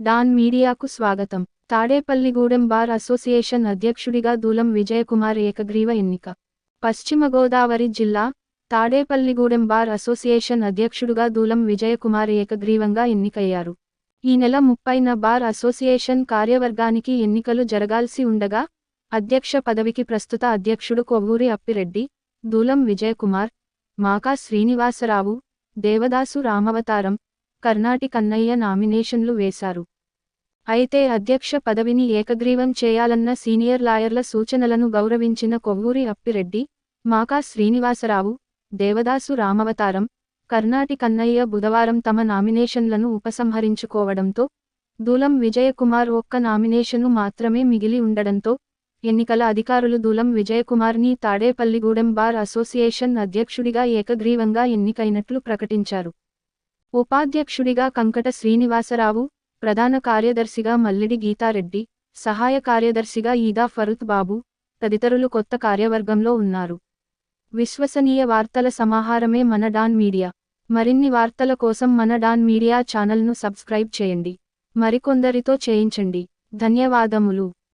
Don మీడియాకు స్వాగతం. Tadepalligudem bar association అధ్యక్షుడిగా దూలం విజయకుమార్ ఏకగ్రీవ ఎన్నిక. పశ్చిమ గోదావరి జిల్లా తాడేపల్లిగూడెం బార్ అసోసియేషన్ అధ్యక్షుడుగా దూలం విజయకుమార్ ఏకగ్రీవంగా ఎన్నికయ్యారు. ఈ నెల ముప్పైన బార్ అసోసియేషన్ కార్యవర్గానికి ఎన్నికలు జరగాల్సి ఉండగా అధ్యక్ష పదవికి ప్రస్తుత అధ్యక్షుడు కొవ్వూరి అప్పిరెడ్డి దూలం విజయకుమార్ మాకా శ్రీనివాసరావు దేవదాసు రామవతారం కర్ణాటి కన్నయ్య నామినేషన్లు వేశారు. అయితే అధ్యక్ష పదవిని ఏకగ్రీవం చేయాలన్న సీనియర్ లాయర్ల సూచనలను గౌరవించిన కొవ్వూరి అప్పిరెడ్డి మాకా శ్రీనివాసరావు దేవదాసు రామవతారం కర్ణాటి కన్నయ్య బుధవారం తమ నామినేషన్లను ఉపసంహరించుకోవడంతో దూలం విజయకుమార్ ఒక్క నామినేషను మాత్రమే మిగిలి ఉండడంతో ఎన్నికల అధికారులు దూలం విజయకుమార్ని తాడేపల్లిగూడెం బార్ అసోసియేషన్ అధ్యక్షుడిగా ఏకగ్రీవంగా ఎన్నికైనట్లు ప్రకటించారు. ఉపాధ్యక్షుడిగా కంకట శ్రీనివాసరావు ప్రధాన కార్యదర్శిగా మల్లిడి గీతారెడ్డి సహాయ కార్యదర్శిగా ఈదా ఫరుత్ బాబు తదితరులు కొత్త కార్యవర్గంలో ఉన్నారు. విశ్వసనీయ వార్తల సమాహారమే మన డాన్ మీడియా. మరిన్ని వార్తల కోసం మన డాన్ మీడియా ఛానల్ను సబ్స్క్రైబ్ చేయండి. మరికొందరితో చేయించండి. ధన్యవాదములు.